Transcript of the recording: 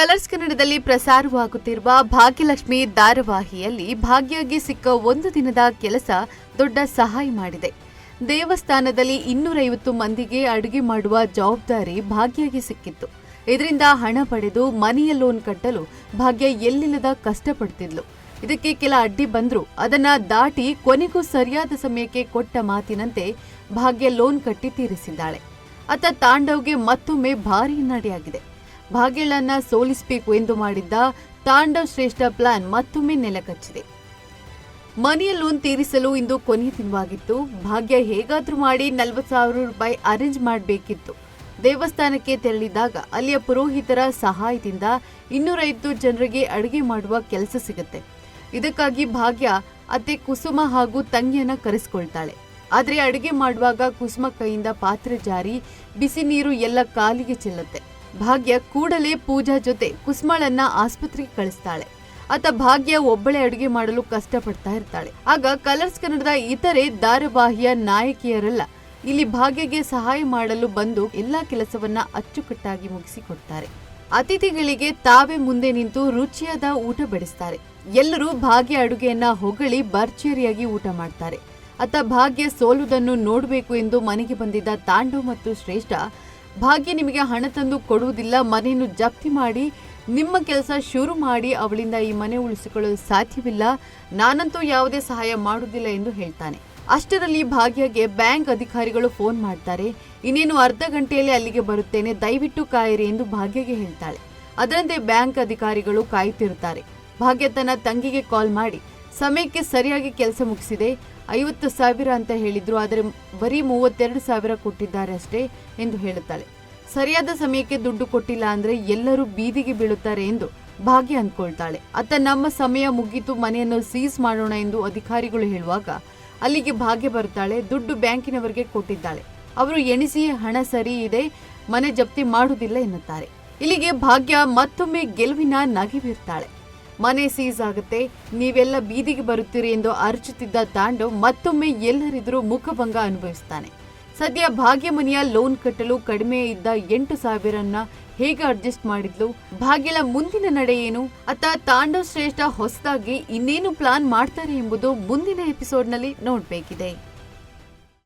Colours ಕನ್ನಡದಲ್ಲಿ ಪ್ರಸಾರವಾಗುತ್ತಿರುವ ಭಾಗ್ಯಲಕ್ಷ್ಮಿ ಧಾರಾವಾಹಿಯಲ್ಲಿ ಭಾಗ್ಯಗೆ ಸಿಕ್ಕ ಒಂದು ದಿನದ ಕೆಲಸ ದೊಡ್ಡ ಸಹಾಯ ಮಾಡಿದೆ. ದೇವಸ್ಥಾನದಲ್ಲಿ ಇನ್ನೂರೈವತ್ತು ಮಂದಿಗೆ ಅಡುಗೆ ಮಾಡುವ ಜವಾಬ್ದಾರಿ ಭಾಗ್ಯಗೆ ಸಿಕ್ಕಿತ್ತು. ಇದರಿಂದ ಹಣ ಪಡೆದು ಮನೆಯ ಲೋನ್ ಕಟ್ಟಲು ಭಾಗ್ಯ ಎಲ್ಲಿಲ್ಲದ ಕಷ್ಟಪಡ್ತಿದ್ಲು. ಇದಕ್ಕೆ ಕೆಲ ಅಡ್ಡಿ ಬಂದರೂ. ಅದನ್ನ ದಾಟಿ ಕೊನೆಗೂ ಸರಿಯಾದ ಸಮಯಕ್ಕೆ ಕೊಟ್ಟ ಮಾತಿನಂತೆ ಭಾಗ್ಯ ಲೋನ್ ಕಟ್ಟಿ ತೀರಿಸಿದ್ದಾಳೆ. ಅತ್ತ ತಾಂಡವ್ಗೆ ಮತ್ತೊಮ್ಮೆ ಭಾರಿ ಹಿನ್ನಡೆಯಾಗಿದೆ ಭಾಗ್ಯಳನ್ನ ಸೋಲಿಸಬೇಕು ಎಂದು ಮಾಡಿದ್ದ ತಾಂಡವ್ ಶ್ರೇಷ್ಠ ಪ್ಲಾನ್ ಮತ್ತೊಮ್ಮೆ ನೆಲಕಚ್ಚಿದೆ. ಮನೆಯ ಲೋನ್ ತೀರಿಸಲು ಇಂದು ಕೊನೆಯ ದಿನವಾಗಿತ್ತು ಭಾಗ್ಯ ಹೇಗಾದರೂ ಮಾಡಿ ನಲವತ್ತು ಸಾವಿರ ರೂಪಾಯಿ ಅರೇಂಜ್ ಮಾಡಬೇಕಿತ್ತು. ದೇವಸ್ಥಾನಕ್ಕೆ ತೆರಳಿದಾಗ ಅಲ್ಲಿಯ ಪುರೋಹಿತರ ಸಹಾಯದಿಂದ ಇನ್ನೂರೈವತ್ತು ಜನರಿಗೆ ಅಡುಗೆ ಮಾಡುವ ಕೆಲಸ ಸಿಗುತ್ತೆ. ಇದಕ್ಕಾಗಿ ಭಾಗ್ಯ, ಅತ್ತೆ ಕುಸುಮ ಹಾಗೂ ತಂಗಿಯನ್ನ ಕರೆಸ್ಕೊಳ್ತಾಳೆ. ಆದರೆ ಅಡುಗೆ ಮಾಡುವಾಗ ಕುಸುಮ ಕೈಯಿಂದ ಪಾತ್ರೆ ಜಾರಿ, ಬಿಸಿ ನೀರು ಎಲ್ಲ ಕಾಲಿಗೆ ಚೆಲ್ಲುತ್ತೆ. ಭಾಗ್ಯ ಕೂಡಲೇ ಪೂಜಾ ಜೊತೆ ಕುಸ್ಮಾಳನ್ನ ಆಸ್ಪತ್ರೆಗೆ ಕಳಿಸ್ತಾಳೆ. ಆತ ಭಾಗ್ಯ ಒಬ್ಬಳೆ ಅಡುಗೆ ಮಾಡಲು ಕಷ್ಟಪಡ್ತಾ ಇರ್ತಾಳೆ. ಆಗ ಕಲರ್ಸ್ ಕನ್ನಡದ ಇತರೆ ಧಾರಾವಾಹಿಯ ನಾಯಕಿಯರೆಲ್ಲ, ಇಲ್ಲಿ ಭಾಗ್ಯಗೆ ಸಹಾಯ ಮಾಡಲು ಬಂದು ಎಲ್ಲಾ ಕೆಲಸವನ್ನ ಅಚ್ಚುಕಟ್ಟಾಗಿ ಮುಗಿಸಿಕೊಡ್ತಾರೆ. ಅತಿಥಿಗಳಿಗೆ ತಾವೇ ಮುಂದೆ ನಿಂತು ರುಚಿಯಾದ ಊಟ ಬಡಿಸ್ತಾರೆ. ಎಲ್ಲರೂ ಭಾಗ್ಯ ಅಡುಗೆಯನ್ನ ಹೊಗಳಿ ಭರ್ಜರಿಯಾಗಿ ಊಟ ಮಾಡ್ತಾರೆ. ಅತ್ತ ಭಾಗ್ಯ ಸೋಲುವುದನ್ನು ನೋಡಬೇಕು ಎಂದು ಮನೆಗೆ ಬಂದಿದ್ದ ತಾಂಡು ಮತ್ತು ಶ್ರೇಷ್ಠ ಭಾಗ್ಯ ನಿಮಗೆ ಹಣ ತಂದು ಕೊಡುವುದಿಲ್ಲ, ಮನೆಯನ್ನು ಜಪ್ತಿ ಮಾಡಿ, ನಿಮ್ಮ ಕೆಲಸ ಶುರು ಮಾಡಿ ಅವಳಿಂದ ಈ ಮನೆ ಉಳಿಸಿಕೊಳ್ಳಲು ಸಾಧ್ಯವಿಲ್ಲ. ನಾನಂತೂ ಯಾವುದೇ ಸಹಾಯ ಮಾಡುವುದಿಲ್ಲ ಎಂದು ಹೇಳ್ತಾನೆ. ಅಷ್ಟರಲ್ಲಿ ಭಾಗ್ಯಗೆ ಬ್ಯಾಂಕ್ ಅಧಿಕಾರಿಗಳು ಫೋನ್ ಮಾಡ್ತಾರೆ. ಇನ್ನೇನು ಅರ್ಧ ಗಂಟೆಯಲ್ಲಿ ಅಲ್ಲಿಗೆ ಬರುತ್ತೇನೆ, ದಯವಿಟ್ಟು ಕಾಯಿರಿ ಎಂದು ಭಾಗ್ಯಗೆ ಹೇಳ್ತಾಳೆ. ಅದರಂತೆ ಬ್ಯಾಂಕ್ ಅಧಿಕಾರಿಗಳು ಕಾಯುತ್ತಿರುತ್ತಾರೆ. ಭಾಗ್ಯ ತನ್ನ ತಂಗಿಗೆ ಕಾಲ್ ಮಾಡಿ ಸಮಯಕ್ಕೆ ಸರಿಯಾಗಿ ಕೆಲಸ ಮುಗಿಸಿದೆ. ಐವತ್ತು ಸಾವಿರ ಅಂತ ಹೇಳಿದ್ರು, ಆದರೆ ಬರೀ ಮೂವತ್ತೆರಡು ಸಾವಿರ ಕೊಟ್ಟಿದ್ದಾರೆ ಅಷ್ಟೇ ಎಂದು ಹೇಳುತ್ತಾಳೆ. ಸರಿಯಾದ ಸಮಯಕ್ಕೆ ದುಡ್ಡು ಕೊಟ್ಟಿಲ್ಲ ಅಂದ್ರೆ ಎಲ್ಲರೂ ಬೀದಿಗೆ ಬೀಳುತ್ತಾರೆ ಎಂದು ಭಾಗ್ಯ ಅಂದ್ಕೊಳ್ತಾಳೆ. ಅತ್ತ ನಮ್ಮ ಸಮಯ ಮುಗಿತು, ಮನೆಯನ್ನು ಸೀಸ್ ಮಾಡೋಣ ಎಂದು ಅಧಿಕಾರಿಗಳು ಹೇಳುವಾಗ ಅಲ್ಲಿಗೆ ಭಾಗ್ಯ ಬರುತ್ತಾಳೆ ದುಡ್ಡು ಬ್ಯಾಂಕಿನವರಿಗೆ ಕೊಟ್ಟಿದ್ದಾಳೆ. ಅವರು ಎಣಿಸಿ, ಹಣ ಸರಿ ಇದೆ, ಮನೆ ಜಪ್ತಿ ಮಾಡುವುದಿಲ್ಲ ಎನ್ನುತ್ತಾರೆ. ಇಲ್ಲಿಗೆ ಭಾಗ್ಯ ಮತ್ತೊಮ್ಮೆ ಗೆಲುವಿನ ನಗೆ ಬೀರ್ತಾಳೆ. ಮನೆ ಸೀಸ್ ಆಗುತ್ತೆ. ನೀವೆಲ್ಲ ಬೀದಿಗೆ ಬರುತ್ತೀರಿ ಎಂದು ಅರಚುತ್ತಿದ್ದ ತಾಂಡವ್ ಮತ್ತೊಮ್ಮೆ ಎಲ್ಲರಿದ್ರೂ ಮುಖಭಂಗ ಅನುಭವಿಸ್ತಾನೆ. ಸದ್ಯ ಭಾಗ್ಯಮನಿಯ ಲೋನ್ ಕಟ್ಟಲು ಕಡಿಮೆ ಇದ್ದ ಎಂಟು ಸಾವಿರನ್ನ ಹೇಗೆ ಅಡ್ಜಸ್ಟ್ ಮಾಡಿದ್ಲು? ಭಾಗ್ಯಲ ಮುಂದಿನ ನಡೆ ಏನು? ಅತ್ತ ತಾಂಡವ್ ಶ್ರೇಷ್ಠ ಹೊಸದಾಗಿ ಇನ್ನೇನು ಪ್ಲಾನ್ ಮಾಡ್ತಾರೆ ಎಂಬುದು ಮುಂದಿನ ಎಪಿಸೋಡ್ನಲ್ಲಿ ನೋಡ್ಬೇಕಿದೆ.